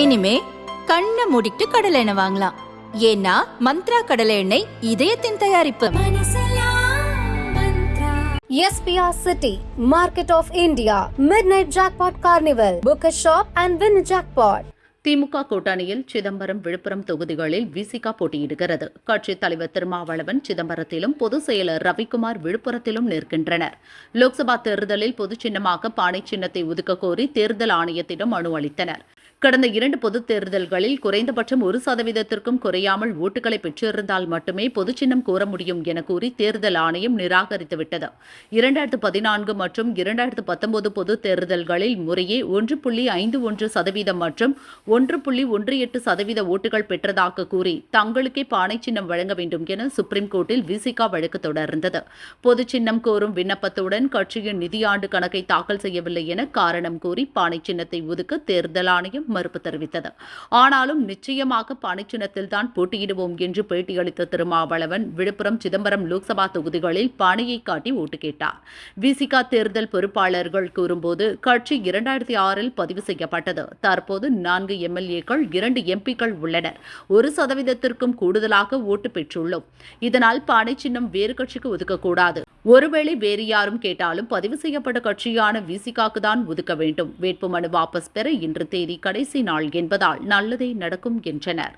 இனிமே கண்ணை மூடிட்டு கடலை எண்ணெய் வாங்கலாம் ஏன்னா மந்த்ரா கடலை எண்ணெய் இதயத்தின் தயாரிப்பு SPR City, Market of India, Midnight Jackpot Carnival. Book a shop and win a jackpot. திமுக கூட்டணியில் சிதம்பரம் விழுப்புரம் தொகுதிகளில் விசிகா போட்டியிடுகிறது கட்சித் தலைவர் திருமாவளவன் சிதம்பரத்திலும் பொதுச் செயலர் ரவிக்குமார் விழுப்புரத்திலும் நிற்கின்றனர் லோக்சபா தேர்தலில் பொதுச் சின்னமாக பானை சின்னத்தை ஒதுக்க கோரி தேர்தல் ஆணையத்திடம் மனு அளித்தனர் கடந்த இரண்டு பொதுத் தேர்தல்களில் குறைந்தபட்சம் ஒரு சதவீதத்திற்கும் குறையாமல் ஓட்டுகளை பெற்றிருந்தால் மட்டுமே பொதுச் சின்னம் கோர முடியும் என கூறி தேர்தல் ஆணையம் நிராகரித்துவிட்டது. இரண்டாயிரத்து பதினான்கு மற்றும் இரண்டாயிரத்து பத்தொன்பது பொதுத் தேர்தல்களில் முறையே ஒன்று புள்ளி ஐந்து ஒன்று சதவீதம் மற்றும் ஒன்று புள்ளி ஒன்று எட்டு சதவீத ஓட்டுகள் பெற்றதாக கூறி தங்களுக்கே பானை சின்னம் வழங்க வேண்டும் என சுப்ரீம் கோர்ட்டில் விசிகா வழக்கு தொடர்ந்தது. பொது சின்னம் கோரும் விண்ணப்பத்துடன் கட்சியின் நிதியாண்டு கணக்கை தாக்கல் செய்யவில்லை என காரணம் கூறி பானை சின்னத்தை ஒதுக்க தேர்தல் ஆணையம் மறுப்பு தெரிவித்தது. ஆனாலும் நிச்சயமாக பானை தான் போட்டியிடுவோம் என்று பேட்டியளித்த திருமாவளவன் விழுப்புரம் சிதம்பரம் லோக்சபா தொகுதிகளில் பணியை காட்டி ஓட்டு கேட்டார். விசிகா தேர்தல் பொறுப்பாளர்கள் கூறும்போது கட்சி இரண்டாயிரத்தி ஆறில் பதிவு செய்யப்பட்டது. தற்போது நான்கு எம்எல்ஏக்கள் இரண்டு எம்பிக்கள் உள்ளனர். ஒரு சதவீதத்திற்கும் கூடுதலாக ஓட்டு பெற்றுள்ளோம். இதனால் பானை சின்னம் வேறு கட்சிக்கு ஒதுக்கக்கூடாது. ஒருவேளை வேறு யாரும் கேட்டாலும் பதிவு செய்யப்பட்ட கட்சியான விசிகாக்கு தான் ஒதுக்க வேண்டும். வேட்புமனு வாபஸ் பெற இன்று தேதி கடைசி நாள் என்பதால் நல்லதே நடக்கும் என்றனர்.